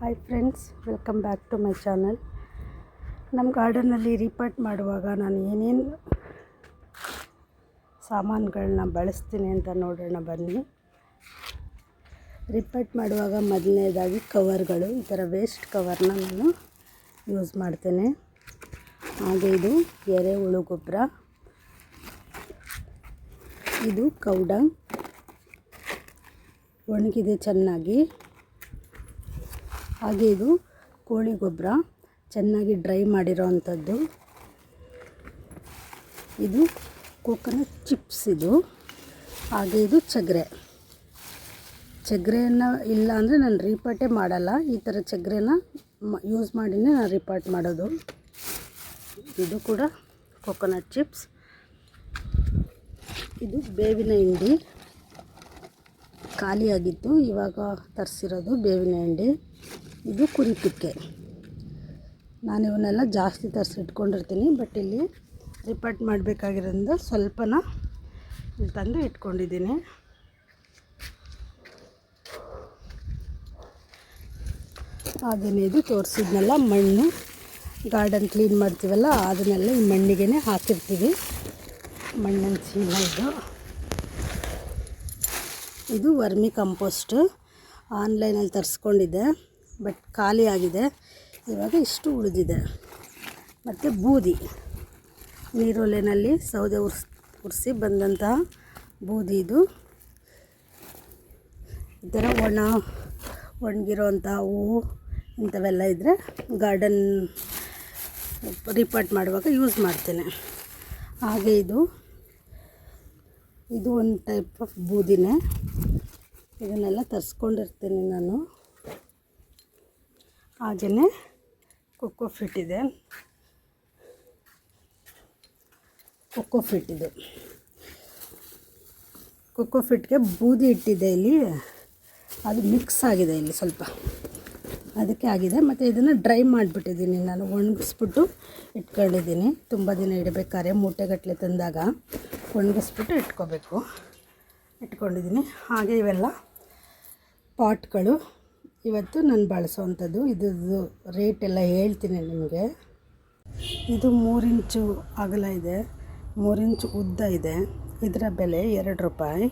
Hi friends welcome back to my channel ನಮ್ಮ ಗಾರ್ಡನ್ನಲ್ಲಿ report ಮಾಡುವಾಗ ನಾನು ಏನೇನು ಸಾಮಾನುಗಳನ್ನ ಬಳಸ್ತೀನಿ ಅಂತ ನೋಡೋಣ ಬನ್ನಿ. ರಿಪಾರ್ಟ್ ಮಾಡುವಾಗ ಮೊದಲನೇದಾಗಿ ಕವರ್ಗಳು ಈ ಥರ ವೇಸ್ಟ್ ಕವರ್ನ ನಾನು ಯೂಸ್ ಮಾಡ್ತೇನೆ. ಹಾಗೆ ಇದು ಎರೆಹುಳು ಗೊಬ್ಬರ ಇದು ಕೌಡ. ಒಣಗಿದೆ ಚೆನ್ನಾಗಿ. ಹಾಗೆ ಇದು ಕೋಳಿ ಗೊಬ್ಬರ. ಚೆನ್ನಾಗಿ ಡ್ರೈ ಮಾಡಿರೋ ಅಂಥದ್ದು ಇದು ಕೋಕೋನಟ್ ಚಿಪ್ಸ್ ಇದು. ಹಾಗೆ ಇದು ಚಗ್ರೆ. ಚಗರೆಯನ್ನು ಇಲ್ಲ ಅಂದರೆ ನಾನು ರೀಪಾಟೇ ಮಾಡಲ್ಲ. ಈ ಥರ ಚಗ್ರೆನ ಯೂಸ್ ಮಾಡಿನೇ ನಾನು ರೀಪಾಟ್ ಮಾಡೋದು. ಇದು ಕೂಡ ಕೊಕೊನಟ್ ಚಿಪ್ಸ್. ಇದು ಬೇವಿನ ಹಿಂಡಿ. ಖಾಲಿಯಾಗಿತ್ತು. ಇವಾಗ ತರಿಸಿರೋದು ಬೇವಿನ ಹಿಂಡಿ. ಇದು ಕುರಿ ಪಿಕ್ಕೆ ನಾನು ಇವನ್ನೆಲ್ಲ ಜಾಸ್ತಿ ತರಿಸಿ ಇಟ್ಕೊಂಡಿರ್ತೀನಿ ಬಟ್ ಇಲ್ಲಿ ರಿಪೋರ್ಟ್ ಮಾಡಬೇಕಾಗಿರೋದ್ರಿಂದ ಸ್ವಲ್ಪನ ಇಲ್ಲಿ ತಂದು ಇಟ್ಕೊಂಡಿದ್ದೀನಿ. ಹಾಗೆಯೇ ಇದು ತೋರಿಸಿದ್ನೆಲ್ಲ, ಮಣ್ಣು ಗಾರ್ಡನ್ ಕ್ಲೀನ್ ಮಾಡ್ತೀವಲ್ಲ, ಅದನ್ನೆಲ್ಲ ಈ ಮಣ್ಣಿಗೆ ಹಾಕಿರ್ತೀವಿ. ಮಣ್ಣಿನ ಚೀಲ ಇದು. ಇದು ವರ್ಮಿ ಕಂಪೋಸ್ಟ್ ಆನ್ಲೈನಲ್ಲಿ ತರಿಸ್ಕೊಂಡಿದ್ದೆ. ಬಟ್ ಖಾಲಿಯಾಗಿದೆ ಇವಾಗ ಇಷ್ಟು ಉಳಿದಿದೆ. ಮತ್ತು ಬೂದಿ. ನೀರೊಲೆಯಲ್ಲಿ ಸೌದೆ ಉರ್ಸ್, ಉರಿಸಿ ಬಂದಂತಹ ಬೂದಿ ಇದು. ಈ ಥರ ಒಣ ಒಣಗಿರೋಂಥ ಹೂವು ಇಂಥವೆಲ್ಲ ಇದ್ದರೆ ಗಾರ್ಡನ್ ರಿಪಾರ್ಟ್ ಮಾಡುವಾಗ ಯೂಸ್ ಮಾಡ್ತೇನೆ. ಹಾಗೆ ಇದು. ಇದು ಒಂದು ಟೈಪ್ ಆಫ್ ಬೂದಿನೇ. ಇದನ್ನೆಲ್ಲ ತರಿಸ್ಕೊಂಡಿರ್ತೀನಿ ನಾನು. ಹಾಗೆಯೇ ಕೊಕ್ಕೋ ಫಿಟ್ ಇದೆ. ಕೊಕ್ಕೋ ಫಿಟ್ ಇದು. ಕೊಕ್ಕೋ ಫಿಟ್ಗೆ ಬೂದಿ ಇಟ್ಟಿದೆ ಇಲ್ಲಿ. ಅದು ಮಿಕ್ಸ್ ಆಗಿದೆ ಇಲ್ಲಿ ಸ್ವಲ್ಪ. ಅದಕ್ಕೆ ಆಗಿದೆ. ಮತ್ತು ಇದನ್ನು ಡ್ರೈ ಮಾಡಿಬಿಟ್ಟಿದ್ದೀನಿ. ನಾನು ಒಣಗಿಸ್ಬಿಟ್ಟು ಇಟ್ಕೊಂಡಿದ್ದೀನಿ. ತುಂಬ ದಿನ ಇಡಬೇಕಾದ್ರೆ ಮೂಟೆಗಟ್ಟಲೆ ತಂದಾಗ ಒಣಗಿಸ್ಬಿಟ್ಟು ಇಟ್ಕೋಬೇಕು. ಇಟ್ಕೊಂಡಿದ್ದೀನಿ. ಹಾಗೆ ಇವೆಲ್ಲ ಪಾಟ್ಗಳು ಇವತ್ತು ನಾನು ಬಳಸೋವಂಥದ್ದು ಇದ್ರದ್ದು ರೇಟ್ ಎಲ್ಲ ಹೇಳ್ತೀನಿ ನಿಮಗೆ. ಇದು ಮೂರು ಇಂಚು ಅಗಲ ಇದೆ ಮೂರು ಇಂಚು ಉದ್ದ ಇದೆ. ಇದರ ಬೆಲೆ ಎರಡು ರೂಪಾಯಿ.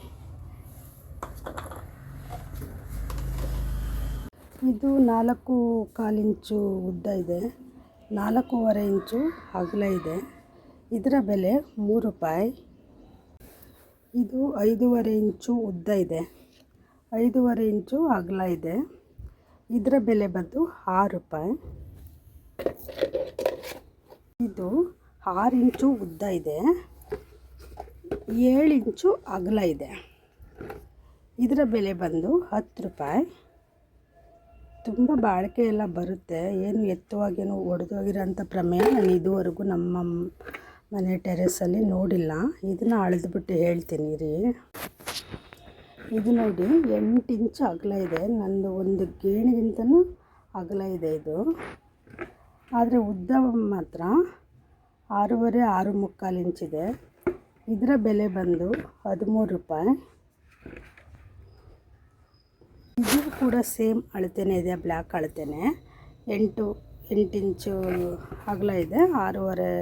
ಇದು ನಾಲ್ಕು ಕಾಲು ಇಂಚು ಉದ್ದ ಇದೆ, ನಾಲ್ಕೂವರೆ ಇಂಚು ಅಗಲ ಇದೆ. ಇದರ ಬೆಲೆ ಮೂರು ರೂಪಾಯಿ. ಇದು ಐದೂವರೆ ಇಂಚು ಉದ್ದ ಇದೆ, ಐದೂವರೆ ಇಂಚು ಅಗಲ ಇದೆ. ಇದರ ಬೆಲೆ ಬಂದು ಆರು ರೂಪಾಯಿ. ಇದು ಆರು ಇಂಚು ಉದ್ದ ಇದೆ. ಏಳು ಇಂಚು ಅಗಲ ಇದೆ. ಇದರ ಬೆಲೆ ಬಂದು ಹತ್ತು ರೂಪಾಯಿ. ತುಂಬ ಬಾಳಿಕೆ ಎಲ್ಲ ಬರುತ್ತೆ. ಏನು ಎತ್ತುವಾಗೇನು ಒಡೆದೋಗಿರೋಂಥ ಪ್ರಮೇಯ ನಾನು ಇದುವರೆಗೂ ನಮ್ಮ ಮನೆ ಟೆರೆಸಲ್ಲಿ ನೋಡಿಲ್ಲ. ಇದನ್ನು ಅಳೆದ್ಬಿಟ್ಟು ಹೇಳ್ತೀನಿ ರೀ ಇದು ನೋಡಿ, ಎಂಟು ಇಂಚು ಅಗಲ ಇದೆ. ನಂದು ಒಂದು ಗೇಣಿಗಿಂತನೂ ಅಗಲ ಇದೆ ಇದು. ಆದರೆ ಉದ್ದ ಮಾತ್ರ ಆರೂವರೆ, ಆರು ಮುಕ್ಕಾಲು ಇಂಚಿದೆ ಇದರ ಬೆಲೆ ಬಂದು ಹದಿಮೂರು ರೂಪಾಯಿ. ಇದು ಕೂಡ ಸೇಮ್ ಅಳತೆನೇ ಇದೆ ಬ್ಲ್ಯಾಕ್ ಅಳತೆನೇ. ಎಂಟು ಎಂಟು ಇಂಚು ಅಗಲ ಇದೆ, ಆರೂವರೆ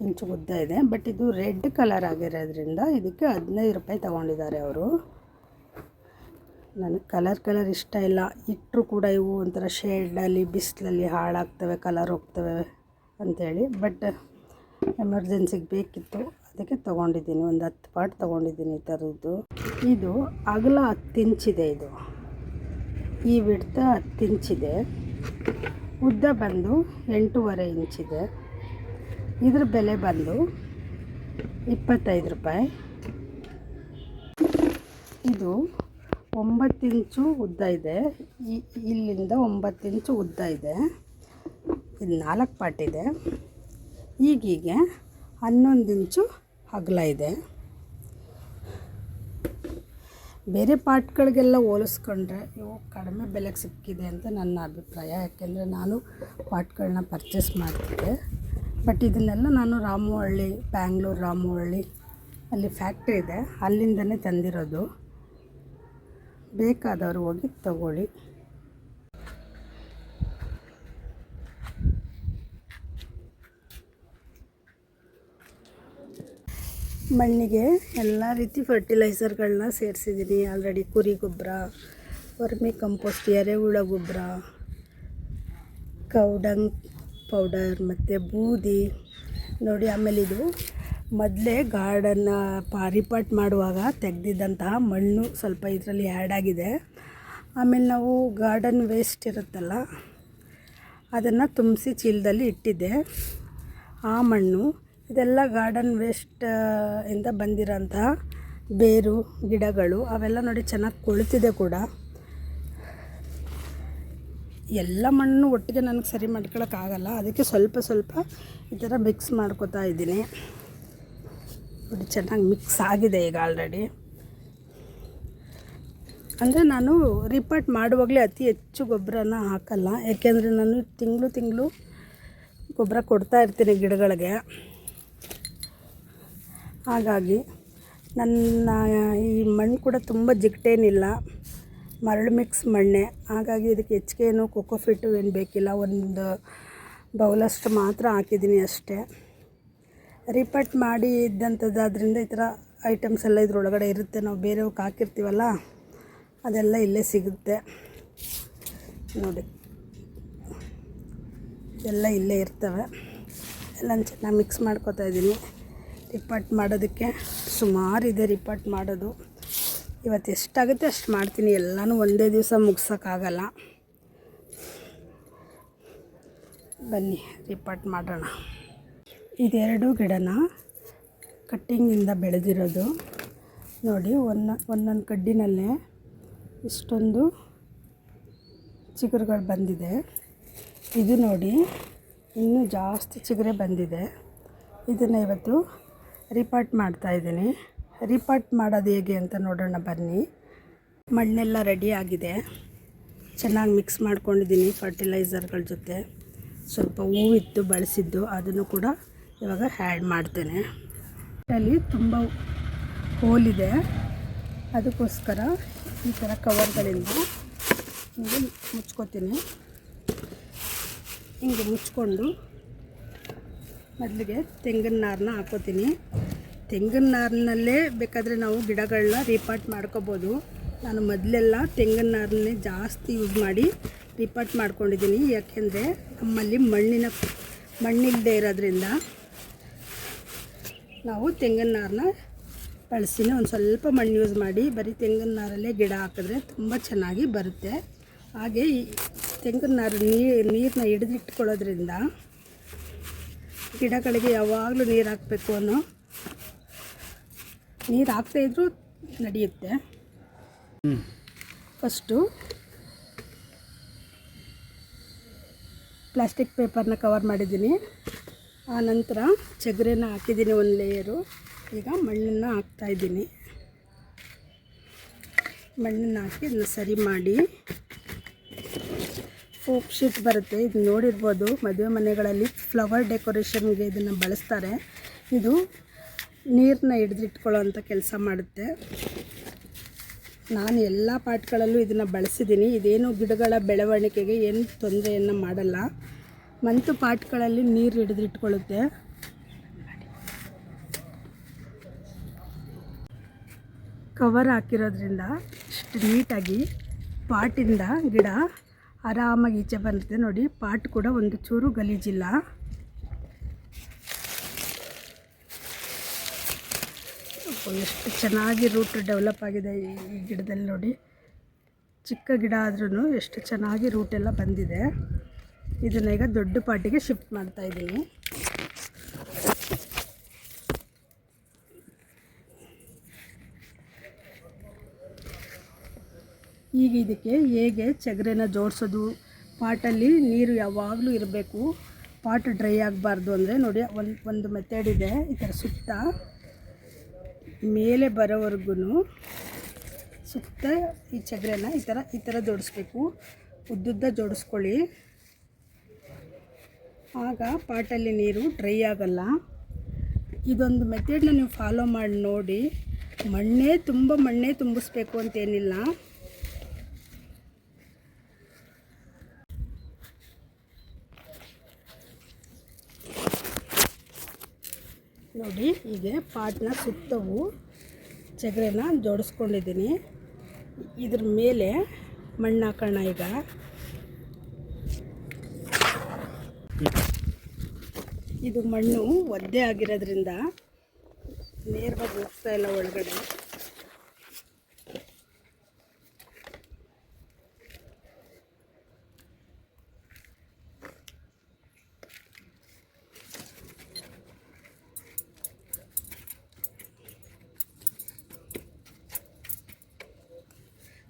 ಇಂಚು ಉದ್ದ ಇದೆ. ಬಟ್ ಇದು ರೆಡ್ ಕಲರ್ ಆಗಿರೋದ್ರಿಂದ ಇದಕ್ಕೆ ಹದಿನೈದು ರೂಪಾಯಿ ತೊಗೊಂಡಿದ್ದಾರೆ ಅವರು. ನನಗೆ ಕಲರ್ ಕಲರ್ ಇಷ್ಟ ಇಲ್ಲ. ಇಟ್ಟರು ಕೂಡ ಇವು ಒಂಥರ ಶೇಡಲ್ಲಿ ಬಿಸಿಲಲ್ಲಿ ಹಾಳಾಗ್ತವೆ ಕಲರ್ ಹೋಗ್ತವೆ ಅಂಥೇಳಿ ಬಟ್ ಎಮರ್ಜೆನ್ಸಿಗೆ ಬೇಕಿತ್ತು, ಅದಕ್ಕೆ ತೊಗೊಂಡಿದ್ದೀನಿ. ಒಂದು ಹತ್ತು ಪಾಟ್ ತೊಗೊಂಡಿದ್ದೀನಿ ಈ ಥರದ್ದು ಇದು ಅಗಲ ಹತ್ತು ಇಂಚಿದೆ ಇದು ಈ ಬಿಡ್ತ ಹತ್ತು ಇಂಚಿದೆ ಉದ್ದ ಬಂದು ಎಂಟೂವರೆ ಇಂಚಿದೆ ಇದ್ರ ಬೆಲೆ ಬಂದು ಇಪ್ಪತ್ತೈದು ರೂಪಾಯಿ. ಇದು ಒಂಬತ್ತು ಇಂಚು ಉದ್ದ ಇದೆ. ಇಲ್ಲಿಂದ ಒಂಬತ್ತು ಇಂಚು ಉದ್ದ ಇದೆ. ಇದು ನಾಲ್ಕು ಪಾಟಿದೆ ಈಗೀಗೆ ಹನ್ನೊಂದು ಇಂಚು ಅಗಲ ಇದೆ. ಬೇರೆ ಪಾಟ್ಗಳಿಗೆಲ್ಲ ಹೋಲಿಸ್ಕೊಂಡ್ರೆ ಇವು ಕಡಿಮೆ ಬೆಲೆಗೆ ಸಿಕ್ಕಿದೆ ಅಂತ ನನ್ನ ಅಭಿಪ್ರಾಯ. ಯಾಕೆಂದರೆ ನಾನು ಪಾಟ್ಗಳನ್ನ ಪರ್ಚೇಸ್ ಮಾಡ್ತಿದ್ದೆ. ಬಟ್ ಇದನ್ನೆಲ್ಲ ನಾನು ರಾಮವಳ್ಳಿ ಬ್ಯಾಂಗ್ಳೂರು ರಾಮುಹಳ್ಳಿ ಅಲ್ಲಿ ಫ್ಯಾಕ್ಟ್ರಿ ಇದೆ. ಅಲ್ಲಿಂದನೇ ತಂದಿರೋದು. ಬೇಕಾದವರು ಹೋಗಿ ತಗೊಳ್ಳಿ. ಮಣ್ಣಿಗೆ ಎಲ್ಲ ರೀತಿ ಫರ್ಟಿಲೈಸರ್ಗಳನ್ನ ಸೇರಿಸಿದ್ದೀನಿ. ಆಲ್ರೆಡಿ ಕುರಿ ಗೊಬ್ಬರ ವರ್ಮಿ ಕಂಪೋಸ್ಟ್ ಎರೆಹುಳ ಗೊಬ್ಬರ ಕೌಡಂಗ್ ಪೌಡರ್ ಮತ್ತು ಬೂದಿ. ನೋಡಿ ಆಮೇಲೆ ಇದು ಮೊದಲೇ ಗಾರ್ಡನ್ನ ಪಾರಿಪಾಟ್ ಮಾಡುವಾಗ ತೆಗೆದಿದ್ದಂತಹ ಮಣ್ಣು ಸ್ವಲ್ಪ ಇದರಲ್ಲಿ ಆ್ಯಡ್ ಆಗಿದೆ. ಆಮೇಲೆ ನಾವು ಗಾರ್ಡನ್ ವೇಸ್ಟ್ ಇರುತ್ತಲ್ಲ, ಅದನ್ನು ತುಂಬಿಸಿ ಚೀಲದಲ್ಲಿ ಇಟ್ಟಿದ್ದೆ. ಆ ಮಣ್ಣು, ಇದೆಲ್ಲ ಗಾರ್ಡನ್ ವೇಸ್ಟ್ ಇಂದ ಬಂದಿರೋಂತಹ ಬೇರು, ಗಿಡಗಳು, ಅವೆಲ್ಲ ನೋಡಿ ಚೆನ್ನಾಗಿ ಕೊಳ್ತಿದೆ ಕೂಡ. ಎಲ್ಲ ಮಣ್ಣು ಒಟ್ಟಿಗೆ ನನಗೆ ಸರಿ ಮಾಡ್ಕೊಳಕ್ಕಾಗಲ್ಲ ಅದಕ್ಕೆ ಸ್ವಲ್ಪ ಸ್ವಲ್ಪ ಈ ಥರ ಮಿಕ್ಸ್ ಮಾಡ್ಕೋತಾ ಇದ್ದೀನಿ. ನೋಡಿ, ಚೆನ್ನಾಗಿ ಮಿಕ್ಸ್ ಆಗಿದೆ ಈಗ ಆಲ್ರೆಡಿ ಅಂದರೆ ನಾನು ರಿಪೋರ್ಟ್ ಮಾಡುವಾಗಲೇ ಅತಿ ಹೆಚ್ಚು ಗೊಬ್ಬರನ ಹಾಕಲ್ಲ. ಯಾಕೆಂದರೆ ನಾನು ತಿಂಗಳು ತಿಂಗಳು ಗೊಬ್ಬರ ಕೊಡ್ತಾ ಇರ್ತೀನಿ ಗಿಡಗಳಿಗೆ. ಹಾಗಾಗಿ ನನ್ನ ಈ ಮಣ್ಣು ಕೂಡ ತುಂಬ ಜಿಗ್ಟೇನಿಲ್ಲ. ಮರಳು ಮಿಕ್ಸ್ ಮಣ್ಣೆ. ಹಾಗಾಗಿ ಇದಕ್ಕೆ ಹೆಚ್ಚಿಗೆ ಏನು ಕೊಕೊಫಿಟ್ಟು ಏನು ಬೇಕಿಲ್ಲ. ಒಂದು ಬೌಲಷ್ಟು ಮಾತ್ರ ಹಾಕಿದ್ದೀನಿ ಅಷ್ಟೇ. ರಿಪಟ್ ಮಾಡಿ ಇದ್ದಂಥದ್ದಾದ್ರಿಂದ ಈ ಥರ ಐಟಮ್ಸ್ ಎಲ್ಲ ಇದ್ರೊಳಗಡೆ ಇರುತ್ತೆ. ನಾವು ಬೇರೆಯವ್ಕೆ ಹಾಕಿರ್ತೀವಲ್ಲ, ಅದೆಲ್ಲ ಇಲ್ಲೇ ಸಿಗುತ್ತೆ. ನೋಡಿ. ಎಲ್ಲ ಇಲ್ಲೇ ಇರ್ತವೆ. ಎಲ್ಲ ಚೆನ್ನಾಗಿ ಮಿಕ್ಸ್ ಮಾಡ್ಕೊತಾ ಇದ್ದೀನಿ. ರಿಪಟ್ ಮಾಡೋದಕ್ಕೆ ಸುಮಾರು ಇದೆ ಮಾಡೋದು. ಇವತ್ತು ಎಷ್ಟಾಗುತ್ತೆ ಅಷ್ಟು ಮಾಡ್ತೀನಿ. ಎಲ್ಲನೂ ಒಂದೇ ದಿವಸ ಮುಗ್ಸೋಕ್ಕಾಗಲ್ಲ. ಬನ್ನಿ ರಿಪಟ್ ಮಾಡೋಣ. ಇದೆರಡು ಗಿಡನ ಕಟ್ಟಿಂಗಿಂದ ಬೆಳೆದಿರೋದು. ನೋಡಿ ಒನ್ನ ಒಂದೊಂದು ಕಡ್ಡಿನಲ್ಲೇ ಇಷ್ಟೊಂದು ಚಿಗುರುಗಳು ಬಂದಿದೆ. ಇದು ನೋಡಿ, ಇನ್ನೂ ಜಾಸ್ತಿ ಚಿಗುರೆ ಬಂದಿದೆ. ಇದನ್ನು ಇವತ್ತು ರಿಪಾರ್ಟ್ ಮಾಡ್ತಾಯಿದ್ದೀನಿ ರಿಪಾರ್ಟ್ ಮಾಡೋದು ಹೇಗೆ ಅಂತ ನೋಡೋಣ ಬನ್ನಿ. ಮಣ್ಣೆಲ್ಲ ರೆಡಿ ಆಗಿದೆ. ಚೆನ್ನಾಗಿ ಮಿಕ್ಸ್ ಮಾಡ್ಕೊಂಡಿದ್ದೀನಿ ಫರ್ಟಿಲೈಸರ್ಗಳ ಜೊತೆ. ಸ್ವಲ್ಪ ಹೂವಿತ್ತು ಬಳಸಿದ್ದು, ಅದನ್ನು ಕೂಡ ಇವಾಗ ಹ್ಯಾಡ್ ಮಾಡ್ತೇನೆ. ಅಲ್ಲಿ ತುಂಬ ಹೋಲಿದೆ ಅದಕ್ಕೋಸ್ಕರ ಈ ಥರ ಕವರ್ಗಳಿಂದ ಹಿಂಗೆ ಮುಚ್ಕೋತೀನಿ. ಹಿಂಗೆ ಮುಚ್ಕೊಂಡು ಮೊದಲಿಗೆ ತೆಂಗಿನ ನಾರನ್ನ ಹಾಕೋತೀನಿ. ತೆಂಗಿನ ನಾರಿನಲ್ಲೇ ಬೇಕಾದರೆ ನಾವು ಗಿಡಗಳನ್ನ ರೀಪಾಟ್ ಮಾಡ್ಕೋಬೋದು. ನಾನು ಮೊದಲೆಲ್ಲ ತೆಂಗಿನ ನಾರನ್ನೇ ಜಾಸ್ತಿ ಯೂಸ್ ಮಾಡಿ ರೀಪಾಟ್ ಮಾಡ್ಕೊಂಡಿದ್ದೀನಿ. ಯಾಕೆಂದರೆ ನಮ್ಮಲ್ಲಿ ಮಣ್ಣಿನ ಮಣ್ಣಿಲ್ಲದೆ ಇರೋದ್ರಿಂದ ನಾವು ತೆಂಗಿನ ನಾರನ್ನ ಬಳಸಿನೇ ಒಂದು ಸ್ವಲ್ಪ ಮಣ್ಣು ಯೂಸ್ ಮಾಡಿ, ಬರೀ ತೆಂಗಿನ ನಾರಲ್ಲೇ ಗಿಡ ಹಾಕಿದ್ರೆ ತುಂಬ ಚೆನ್ನಾಗಿ ಬರುತ್ತೆ. ಹಾಗೆ ಈ ತೆಂಗಿನ ನಾರು ನೀರು ನೀರನ್ನ ಹಿಡಿದಿಟ್ಕೊಳ್ಳೋದ್ರಿಂದ ಗಿಡಗಳಿಗೆ ಯಾವಾಗಲೂ ನೀರು ಹಾಕಬೇಕು ಅನ್ನೋ ನೀರು ಹಾಕ್ತಾ ಇದ್ರೂ ನಡೆಯುತ್ತೆ. ಫಸ್ಟು ಪ್ಲಾಸ್ಟಿಕ್ ಪೇಪರ್ನ ಕವರ್ ಮಾಡಿದ್ದೀನಿ. ಆ ನಂತರ ಚಗರೆನ ಹಾಕಿದ್ದೀನಿ ಒಂದು ಲೇಯರು ಈಗ ಮಣ್ಣನ್ನು ಹಾಕ್ತಾಯಿದ್ದೀನಿ ಮಣ್ಣನ್ನು ಹಾಕಿ ಅದನ್ನ ಸರಿ ಮಾಡಿ. ಫೋಕ್ ಶೀಟ್ ಬರುತ್ತೆ. ಇದು ನೋಡಿರ್ಬೋದು, ಮದುವೆ ಮನೆಗಳಲ್ಲಿ ಫ್ಲವರ್ ಡೆಕೋರೇಷನ್ಗೆ ಇದನ್ನು ಬಳಸ್ತಾರೆ. ಇದು ನೀರನ್ನ ಹಿಡಿದಿಟ್ಕೊಳ್ಳೋ ಕೆಲಸ ಮಾಡುತ್ತೆ. ನಾನು ಎಲ್ಲ ಪಾಟ್ಗಳಲ್ಲೂ ಇದನ್ನು ಬಳಸಿದ್ದೀನಿ. ಇದೇನು ಗಿಡಗಳ ಬೆಳವಣಿಗೆಗೆ ಏನು ತೊಂದರೆಯನ್ನು ಮಾಡಲ್ಲ. ಮಂತು ಪಾಟ್ಗಳಲ್ಲಿ ನೀರು ಹಿಡಿದಿಟ್ಕೊಳ್ಳುತ್ತೆ. ಕವರ್ ಹಾಕಿರೋದ್ರಿಂದ ಇಷ್ಟು ನೀಟಾಗಿ ಪಾಟಿಂದ ಗಿಡ ಆರಾಮಾಗಿ ಈಚೆ ಬರುತ್ತೆ ನೋಡಿ. ಪಾಟ್ ಕೂಡ ಒಂದು ಚೂರು ಗಲೀಜಿಲ್ಲ. ಎಷ್ಟು ಚೆನ್ನಾಗಿ ರೂಟ್ ಡೆವಲಪ್ ಆಗಿದೆ ಈ ಗಿಡದಲ್ಲಿ ನೋಡಿ. ಚಿಕ್ಕ ಗಿಡ ಆದ್ರೂ ಎಷ್ಟು ಚೆನ್ನಾಗಿ ರೂಟ್ ಎಲ್ಲ ಬಂದಿದೆ. ಇದನ್ನ ಈಗ ದೊಡ್ಡ ಪಾಟಿಗೆ ಶಿಫ್ಟ್ ಮಾಡ್ತಾ ಇದ್ದೀನಿ. ಈಗ ಇದಕ್ಕೆ ಹೇಗೆ ಚಗರೆನ ಜೋಡಿಸೋದು? ಪಾಟಲ್ಲಿ ನೀರು ಯಾವಾಗಲೂ ಇರಬೇಕು. ಪಾಟ್ ಡ್ರೈ ಆಗಬಾರ್ದು ಅಂದರೆ ನೋಡಿ, ಒಂದು ಒಂದು ಮೆಥಡ್ ಇದೆ. ಈ ಥರ ಸುತ್ತ ಮೇಲೆ ಬರೋವರೆಗೂ ಸುತ್ತ ಈ ಚಗರೆನ ಈ ಥರ ಈ ಥರ ಜೋಡಿಸ್ಬೇಕು. ಉದ್ದುದ್ದ ಜೋಡಿಸ್ಕೊಳ್ಳಿ. ಆಗ ಪಾಟಲ್ಲಿ ನೀರು ಡ್ರೈ ಆಗಲ್ಲ. ಇದೊಂದು ಮೆಥಡ್ನ ನೀವು ಫಾಲೋ ಮಾಡಿ ನೋಡಿ. ಮಣ್ಣೇ ತುಂಬ ಮಣ್ಣೇ ತುಂಬಿಸ್ಬೇಕು ಅಂತೇನಿಲ್ಲ. ನೋಡಿ, ಹೀಗೆ ಪಾಟ್ನ ಸುತ್ತವು ಚಗರೆನ ಜೋಡಿಸ್ಕೊಂಡಿದ್ದೀನಿ. ಇದ್ರ ಮೇಲೆ ಮಣ್ಣು ಹಾಕೋಣ ಈಗ. ಇದು ಮಣ್ಣು ಒದ್ದೆ ಆಗಿರೋದ್ರಿಂದ ನೇರವಾಗಿ ಹೋಗ್ತಾ ಇಲ್ಲ ಒಳಗಡೆ.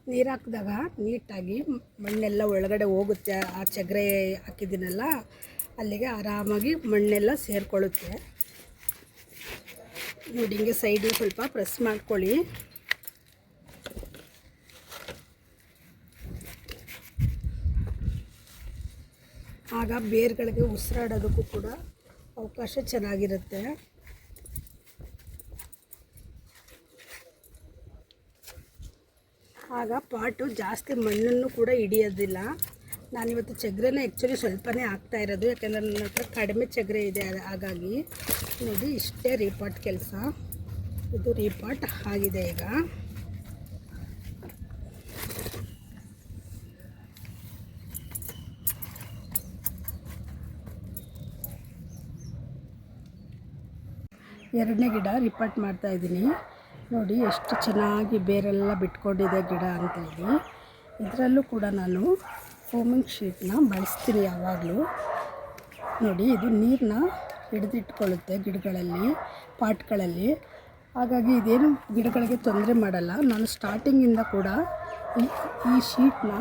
ನೀರು ಹಾಕಿದಾಗ ನೀಟಾಗಿ ಮಣ್ಣೆಲ್ಲ ಒಳಗಡೆ ಹೋಗುತ್ತೆ. ಆ ಚಗ್ರೆ ಹಾಕಿದ್ದೀನಲ್ಲ ಅಲ್ಲಿಗೆ ಆರಾಮಾಗಿ ಮಣ್ಣೆಲ್ಲ ಸೇರಿಕೊಳ್ಳುತ್ತೆ. ನೋಡಿ, ಹಿಂಗೆ ಸೈಡಿಗೆ ಸ್ವಲ್ಪ ಪ್ರೆಸ್ ಮಾಡ್ಕೊಳ್ಳಿ. ಆಗ ಬೇರ್ಗಳಿಗೆ ಉಸಿರಾಡೋದಕ್ಕೂ ಕೂಡ ಅವಕಾಶ ಚೆನ್ನಾಗಿರುತ್ತೆ. ಆಗ ಪಾಟು ಜಾಸ್ತಿ ಮಣ್ಣನ್ನು ಕೂಡ ಹಿಡಿಯೋದಿಲ್ಲ. ನಾನಿವತ್ತು ಚಗ್ರೆನ ಆ್ಯಕ್ಚುಲಿ ಸ್ವಲ್ಪನೇ ಆಗ್ತಾ ಇರೋದು, ಯಾಕೆಂದರೆ ನನ್ನ ಹತ್ರ ಕಡಿಮೆ ಚಗ್ರೆ ಇದೆ ಹಾಗಾಗಿ ನೋಡಿ ಇಷ್ಟೇ ರೀಪಾಟ್ ಕೆಲಸ. ಇದು ರೀಪಾಟ್ ಆಗಿದೆ ಈಗ. ಎರಡನೇ ಗಿಡ ರಿಪೋರ್ಟ್ ಮಾಡ್ತಾ ಇದ್ದೀನಿ. ನೋಡಿ, ಎಷ್ಟು ಚೆನ್ನಾಗಿ ಬೇರೆಲ್ಲ ಬಿಟ್ಕೊಂಡಿದೆ ಗಿಡ ಅಂತ ಹೇಳಿ ಇದರಲ್ಲೂ ಕೂಡ ನಾನು ಫೋಮಿಂಗ್ ಶೀಟ್ನ ಬಳಸ್ತೀನಿ ಯಾವಾಗಲೂ. ನೋಡಿ, ಇದು ನೀರನ್ನ ಹಿಡಿದಿಟ್ಕೊಳ್ಳುತ್ತೆ ಗಿಡಗಳಲ್ಲಿ, ಪಾಟ್ಗಳಲ್ಲಿ. ಹಾಗಾಗಿ ಇದೇನು ಗಿಡಗಳಿಗೆ ತೊಂದರೆ ಮಾಡಲ್ಲ. ನಾನು ಸ್ಟಾರ್ಟಿಂಗಿಂದ ಕೂಡ ಈ ಈ ಶೀಟ್ನ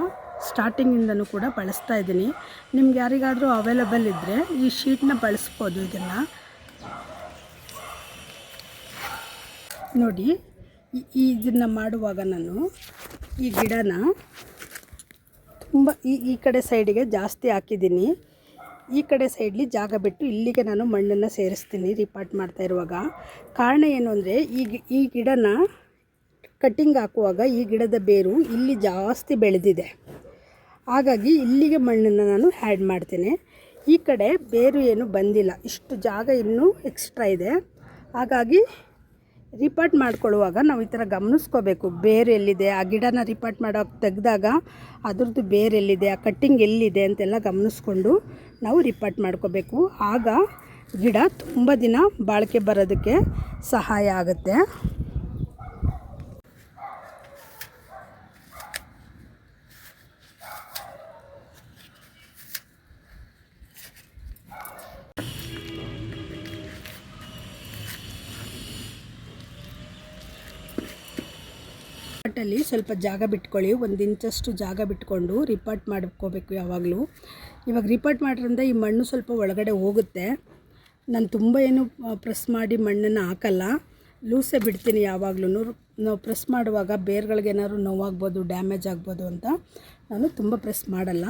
ಸ್ಟಾರ್ಟಿಂಗಿಂದನೂ ಕೂಡ ಬಳಸ್ತಾ ಇದ್ದೀನಿ. ನಿಮ್ಗೆ ಯಾರಿಗಾದರೂ ಅವೈಲಬಲ್ ಇದ್ದರೆ ಈ ಶೀಟ್ನ ಬಳಸ್ಬೋದು ಇದನ್ನು. ನೋಡಿ ಇದನ್ನು ಮಾಡುವಾಗ ನಾನು ಈ ಗಿಡನ ತುಂಬ ಈ ಈ ಕಡೆ ಸೈಡಿಗೆ ಜಾಸ್ತಿ ಹಾಕಿದ್ದೀನಿ. ಈ ಕಡೆ ಸೈಡ್ಲಿ ಜಾಗ ಬಿಟ್ಟು ಇಲ್ಲಿಗೆ ನಾನು ಮಣ್ಣನ್ನು ಸೇರಿಸ್ತೀನಿ ರಿಪಾರ್ಟ್ ಮಾಡ್ತಾ ಇರುವಾಗ. ಕಾರಣ ಏನು ಅಂದರೆ ಈ ಈ ಗಿಡನ ಕಟ್ಟಿಂಗ್ ಹಾಕುವಾಗ ಈ ಗಿಡದ ಬೇರು ಇಲ್ಲಿ ಜಾಸ್ತಿ ಬೆಳೆದಿದೆ. ಹಾಗಾಗಿ ಇಲ್ಲಿಗೆ ಮಣ್ಣನ್ನು ನಾನು ಆ್ಯಡ್ ಮಾಡ್ತೇನೆ. ಈ ಕಡೆ ಬೇರು ಏನು ಬಂದಿಲ್ಲ. ಇಷ್ಟು ಜಾಗ ಇನ್ನೂ ಎಕ್ಸ್ಟ್ರಾ ಇದೆ. ಹಾಗಾಗಿ ರಿಪಾರ್ಟ್ ಮಾಡ್ಕೊಳ್ಳುವಾಗ ನಾವು ಈ ಥರ ಗಮನಿಸ್ಕೋಬೇಕು. ಬೇರೆ ಎಲ್ಲಿದೆ? ಆ ಗಿಡನ ರಿಪೋರ್ಟ್ ಮಾಡೋಕೆ ತೆಗೆದಾಗ ಅದ್ರದ್ದು ಬೇರೆ ಎಲ್ಲಿದೆ? ಆ ಕಟ್ಟಿಂಗ್ ಎಲ್ಲಿದೆ ಅಂತೆಲ್ಲ ಗಮನಿಸ್ಕೊಂಡು ನಾವು ರಿಪೋರ್ಟ್ ಮಾಡ್ಕೋಬೇಕು. ಆಗ ಗಿಡ ತುಂಬ ದಿನ ಬಾಳಿಕೆ ಬರೋದಕ್ಕೆ ಸಹಾಯ ಆಗುತ್ತೆ. ರಿಪಾರ್ಟಲ್ಲಿ ಸ್ವಲ್ಪ ಜಾಗ ಬಿಟ್ಕೊಳ್ಳಿ, ಒಂದು ಇಂಚಷ್ಟು ಜಾಗ ಬಿಟ್ಕೊಂಡು ರಿಪಾರ್ಟ್ ಮಾಡ್ಕೋಬೇಕು ಯಾವಾಗಲೂ. ಇವಾಗ ರಿಪಾರ್ಟ್ ಮಾಡೋದ್ರಿಂದ ಈ ಮಣ್ಣು ಸ್ವಲ್ಪ ಒಳಗಡೆ ಹೋಗುತ್ತೆ. ನಾನು ತುಂಬ ಏನು ಪ್ರೆಸ್ ಮಾಡಿ ಮಣ್ಣನ್ನು ಹಾಕಲ್ಲ. ಲೂಸೇ ಬಿಡ್ತೀನಿ ಯಾವಾಗಲೂ ನಾವು ಪ್ರೆಸ್ ಮಾಡುವಾಗ ಬೇರ್ಗಳಿಗೇನಾದ್ರು ನೋವಾಗ್ಬೋದು, ಡ್ಯಾಮೇಜ್ ಆಗ್ಬೋದು ಅಂತ ನಾನು ತುಂಬ ಪ್ರೆಸ್ ಮಾಡಲ್ಲ.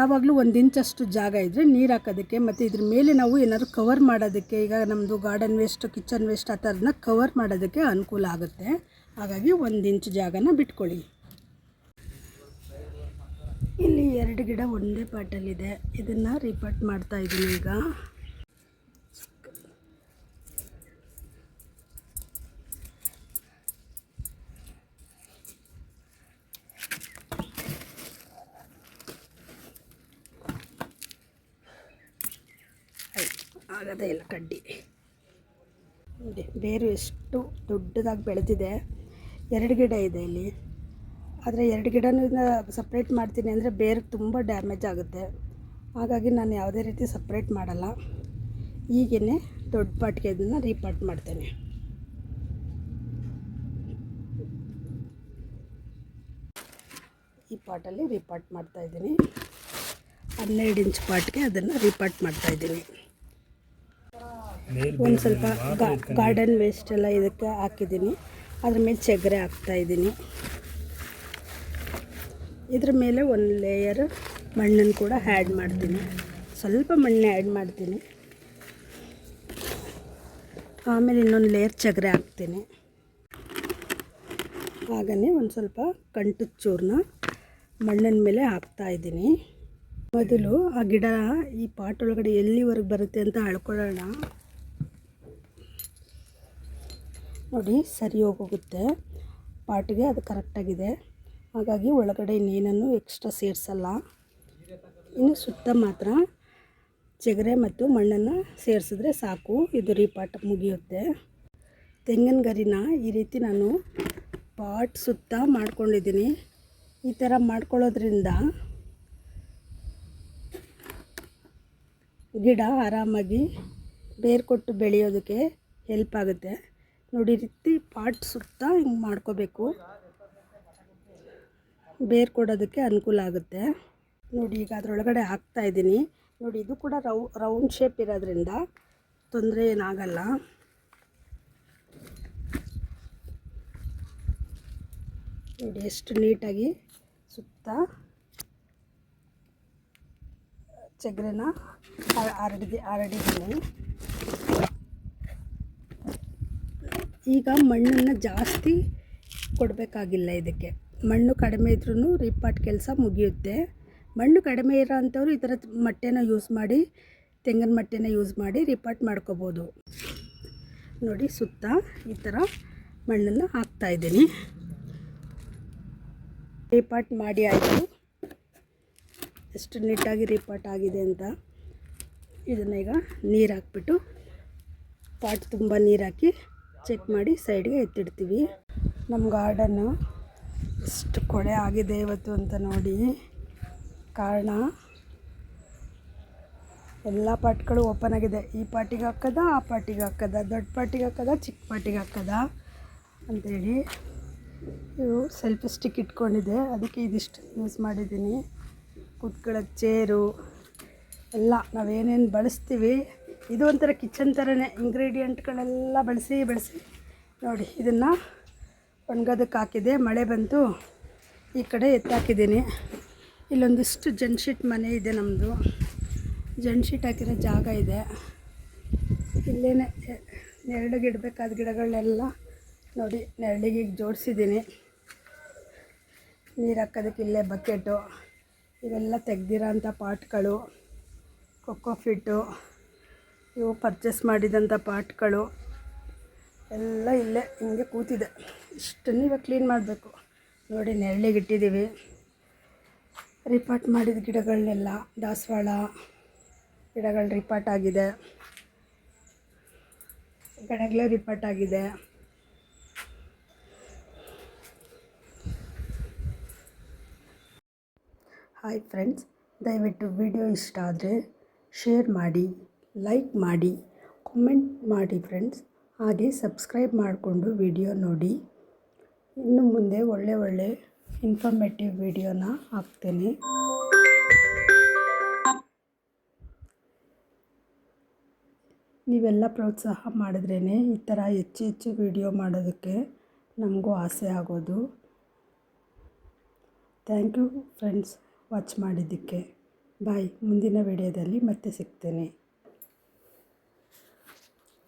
ಯಾವಾಗಲೂ ಒಂದು ಇಂಚಷ್ಟು ಜಾಗ ಇದ್ದರೆ ನೀರು ಹಾಕೋದಕ್ಕೆ ಮತ್ತು ಇದ್ರ ಮೇಲೆ ನಾವು ಏನಾದ್ರು ಕವರ್ ಮಾಡೋದಕ್ಕೆ, ಈಗ ನಮ್ಮದು ಗಾರ್ಡನ್ ವೇಸ್ಟ್, ಕಿಚನ್ ವೇಸ್ಟ್ ಆ ಥರದನ್ನ ಕವರ್ ಮಾಡೋದಕ್ಕೆ ಅನುಕೂಲ ಆಗುತ್ತೆ. ಹಾಗಾಗಿ ಒಂದು ಇಂಚು ಜಾಗನ ಬಿಟ್ಕೊಳ್ಳಿ. ಇಲ್ಲಿ ಎರಡು ಗಿಡ ಒಂದೇ ಪಾಟಲ್ಲಿದೆ ಇದನ್ನು ರಿಪೋರ್ಟ್ ಮಾಡ್ತಾ ಇದ್ದೀನಿ ಈಗ. ಆಗದೇ ಇಲ್ಲ ಕಡ್ಡಿ. ಬೇರು ಎಷ್ಟು ದೊಡ್ಡದಾಗಿ ಬೆಳೆದಿದೆ. ಎರಡು ಗಿಡ ಇದೆ ಇಲ್ಲಿ. ಆದರೆ ಎರಡು ಗಿಡನೂ ಸಪ್ರೇಟ್ ಮಾಡ್ತೀನಿ ಅಂದರೆ ಬೇರೆ ತುಂಬ ಡ್ಯಾಮೇಜ್ ಆಗುತ್ತೆ. ಹಾಗಾಗಿ ನಾನು ಯಾವುದೇ ರೀತಿ ಸಪ್ರೇಟ್ ಮಾಡಲ್ಲ. ಈಗೇ ದೊಡ್ಡ ಪಾಟ್ಗೆ ಇದನ್ನು ರೀಪಾಟ್ ಮಾಡ್ತೇನೆ. ಈ ಪಾಟಲ್ಲಿ ರೀಪಾಟ್ ಮಾಡ್ತಾಯಿದ್ದೀನಿ ಹನ್ನೆರಡು ಇಂಚ್ ಪಾಟ್ಗೆ ಅದನ್ನು ರೀಪಾಟ್ ಮಾಡ್ತಾಯಿದ್ದೀನಿ ಒಂದು ಸ್ವಲ್ಪ ಗಾರ್ಡನ್ ವೇಸ್ಟ್ ಎಲ್ಲ ಇದಕ್ಕೆ ಹಾಕಿದ್ದೀನಿ. ಅದ್ರ ಮೇಲೆ ಚಗರೆ ಹಾಕ್ತಾಯಿದ್ದೀನಿ ಇದ್ರ ಮೇಲೆ ಒಂದು ಲೇಯರ್ ಮಣ್ಣನ್ನು ಕೂಡ ಆ್ಯಡ್ ಮಾಡ್ತೀನಿ. ಸ್ವಲ್ಪ ಮಣ್ಣೆ ಆ್ಯಡ್ ಮಾಡ್ತೀನಿ. ಆಮೇಲೆ ಇನ್ನೊಂದು ಲೇಯರ್ ಚಗರೆ ಹಾಕ್ತೀನಿ. ಹಾಗೇ ಒಂದು ಸ್ವಲ್ಪ ಕಂಟದ ಚೂರನ್ನ ಮಣ್ಣಿನ ಮೇಲೆ ಹಾಕ್ತಾ ಇದ್ದೀನಿ. ಮೊದಲು ಆ ಗಿಡ ಈ ಪಾಟ್ ಒಳಗಡೆ ಎಲ್ಲಿವರೆಗೆ ಬರುತ್ತೆ ಅಂತ ಅಳ್ಕೊಳ್ಳೋಣ. ನೋಡಿ, ಸರಿ ಹೋಗೋಗುತ್ತೆ ಪಾಟಿಗೆ ಅದು ಕರೆಕ್ಟಾಗಿದೆ. ಹಾಗಾಗಿ ಒಳಗಡೆ ಇನ್ನೇನನ್ನು ಎಕ್ಸ್ಟ್ರಾ ಸೇರಿಸಲ್ಲ. ಇನ್ನು ಸುತ್ತ ಮಾತ್ರ ಚಿಗರೆ ಮತ್ತು ಮಣ್ಣನ್ನು ಸೇರಿಸಿದ್ರೆ ಸಾಕು. ಇದು ರೀಪಾಟ್ ಮುಗಿಯುತ್ತೆ. ತೆಂಗಿನ ಗರಿನ ಈ ರೀತಿ ನಾನು ಪಾಟ್ ಸುತ್ತ ಮಾಡ್ಕೊಂಡಿದ್ದೀನಿ. ಈ ಥರ ಮಾಡ್ಕೊಳ್ಳೋದ್ರಿಂದ ಗಿಡ ಆರಾಮಾಗಿ ಬೇರ್ಕೊಟ್ಟು ಬೆಳೆಯೋದಕ್ಕೆ ಹೆಲ್ಪ್ ಆಗುತ್ತೆ. ನೋಡಿ, ರೀತಿ ಪಾಟ್ ಸುತ್ತ ಹಿಂಗೆ ಮಾಡ್ಕೋಬೇಕು. ಬೇರು ಕೊಡೋದಕ್ಕೆ ಅನುಕೂಲ ಆಗುತ್ತೆ. ನೋಡಿ, ಈಗ ಅದರೊಳಗಡೆ ಹಾಕ್ತಾ ಇದ್ದೀನಿ. ನೋಡಿ, ಇದು ಕೂಡ ರೌ, ರೌಂಡ್ ಶೇಪ್ ಇರೋದ್ರಿಂದ ತೊಂದರೆ ಏನಾಗಲ್ಲ. ನೋಡಿ, ಎಷ್ಟು ನೀಟಾಗಿ ಸುತ್ತ ಚಗ್ರೆನ ಹರಡಿದೆ ಹರಡಿದ್ದೀನಿ ಈಗ ಮಣ್ಣನ್ನು ಜಾಸ್ತಿ ಕೊಡಬೇಕಾಗಿಲ್ಲ ಇದಕ್ಕೆ. ಮಣ್ಣು ಕಡಿಮೆ ಇದ್ರೂ ರಿಪಾಟ್ ಕೆಲಸ ಮುಗಿಯುತ್ತೆ. ಮಣ್ಣು ಕಡಿಮೆ ಇರೋ ಅಂಥವ್ರು ಈ ಥರ ಮಟ್ಟೆನ ಯೂಸ್ ಮಾಡಿ, ತೆಂಗಿನ ಮಟ್ಟೆನ ಯೂಸ್ ಮಾಡಿ ರಿಪಾಟ್ ಮಾಡ್ಕೋಬೋದು. ನೋಡಿ ಸುತ್ತ ಈ ಥರ ಮಣ್ಣನ್ನು ಹಾಕ್ತಾಯಿದ್ದೀನಿ ರಿಪಾಟ್ ಮಾಡಿ ಆಯಿತು. ಎಷ್ಟು ನೀಟಾಗಿ ರಿಪಾಟ್ ಆಗಿದೆ ಅಂತ. ಇದನ್ನು ಈಗ ನೀರು ಹಾಕ್ಬಿಟ್ಟು, ಪಾಟ್ ತುಂಬ ನೀರು ಹಾಕಿ ಚೆಕ್ ಮಾಡಿ ಸೈಡ್ಗೆ ಎತ್ತಿಡ್ತೀವಿ. ನಮ್ಮ ಗಾರ್ಡನ್ನು ಇಷ್ಟು ಕೊಳೆ ಆಗಿದೆ ಇವತ್ತು ಅಂತ ನೋಡಿ. ಕಾರಣ, ಎಲ್ಲ ಪಾಟ್ಗಳು ಓಪನ್ ಆಗಿದೆ. ಈ ಪಾಟಿಗೆ ಹಾಕದ, ಆ ಪಾಟಿಗೆ ಹಾಕದ, ದೊಡ್ಡ ಪಾಟಿಗೆ ಹಾಕೋದ ಚಿಕ್ಕ ಪಾಟಿಗೆ ಹಾಕದ ಅಂಥೇಳಿ ಇವು ಸೆಲ್ಫಿ ಸ್ಟಿಕ್ ಇಟ್ಕೊಂಡಿದೆ. ಅದಕ್ಕೆ ಇದಿಷ್ಟು ಯೂಸ್ ಮಾಡಿದ್ದೀನಿ. ಕೂತ್ಕೊಳ್ಳೋಕ್ಕೆ ಚೇರು, ಎಲ್ಲ ನಾವೇನೇನು ಬಳಸ್ತೀವಿ ಇದು ಒಂಥರ ಕಿಚನ್ ಥರನೇ ಇಂಗ್ರೀಡಿಯೆಂಟ್ಗಳೆಲ್ಲ ಬಳಸಿ ಬಳಸಿ. ನೋಡಿ, ಇದನ್ನು ಒಣಗೋದಕ್ಕೆ ಹಾಕಿದೆ. ಮಳೆ ಬಂತು ಈ ಕಡೆ ಎತ್ತಾಕಿದ್ದೀನಿ. ಇಲ್ಲೊಂದಿಷ್ಟು ಜನ್ಶೀಟ್ ಮನೆ ಇದೆ ನಮ್ಮದು ಜನ್ಶೀಟ್ ಹಾಕಿರೋ ಜಾಗ ಇದೆ. ಇಲ್ಲೇ ನೆರಳಿಗೆ ಇಡಬೇಕಾದ ಗಿಡಗಳನ್ನೆಲ್ಲ ನೋಡಿ, ನೆರಳಿಗೆ ಜೋಡಿಸಿದ್ದೀನಿ. ನೀರು ಹಾಕೋದಕ್ಕೆ ಇಲ್ಲೇ ಬಕೆಟು ಇವೆಲ್ಲ ತೆಗ್ದಿರೋ ಅಂಥ ಪಾಟ್ಗಳು ಕೊಕ್ಕೋ ಫಿಟ್ಟು ಇವು ಪರ್ಚೇಸ್ ಮಾಡಿದಂಥ ಪಾಟ್ಗಳು ಎಲ್ಲ ಇಲ್ಲೇ ಹಿಂಗೆ ಕೂತಿದೆ. ಇಷ್ಟನ್ನು ಇವಾಗ ಕ್ಲೀನ್ ಮಾಡಬೇಕು? ನೋಡಿ ನೆರಳಿಗೆ ಇಟ್ಟಿದ್ದೀವಿ ರಿಪಾರ್ಟ್ ಮಾಡಿದ ಗಿಡಗಳನ್ನೆಲ್ಲ ದಾಸವಾಳ ಗಿಡಗಳು ರಿಪಾರ್ಟ್ ಆಗಿದೆ. ಗಿಡಗಳೇ ರಿಪಾರ್ಟ್ ಆಗಿದೆ. ಹಾಯ್ ಫ್ರೆಂಡ್ಸ್ ದಯವಿಟ್ಟು ವಿಡಿಯೋ ಇಷ್ಟ ಆದರೆ ಶೇರ್ ಮಾಡಿ. ಲೈಕ್ ಮಾಡಿ, ಕಮೆಂಟ್ ಮಾಡಿ ಫ್ರೆಂಡ್ಸ್. ಹಾಗೆ ಸಬ್ಸ್ಕ್ರೈಬ್ ಮಾಡಿಕೊಂಡು ವಿಡಿಯೋ ನೋಡಿ. ಇನ್ನು ಮುಂದೆ ಒಳ್ಳೆ ಒಳ್ಳೆ ಇನ್ಫಾರ್ಮೇಟಿವ್ ವಿಡಿಯೋನ ಹಾಕ್ತೇನೆ. ನೀವೆಲ್ಲ ಪ್ರೋತ್ಸಾಹ ಮಾಡಿದ್ರೇ ಈ ಥರ ಹೆಚ್ಚು ಹೆಚ್ಚು ವಿಡಿಯೋ ಮಾಡೋದಕ್ಕೆ ನಮಗೂ ಆಸೆ ಆಗೋದು. ಥ್ಯಾಂಕ್ ಯು ಫ್ರೆಂಡ್ಸ್ ವಾಚ್ ಮಾಡಿದ್ದಕ್ಕೆ. ಬಾಯ್ ಮುಂದಿನ ವಿಡಿಯೋದಲ್ಲಿ ಮತ್ತೆ ಸಿಗ್ತೇನೆ.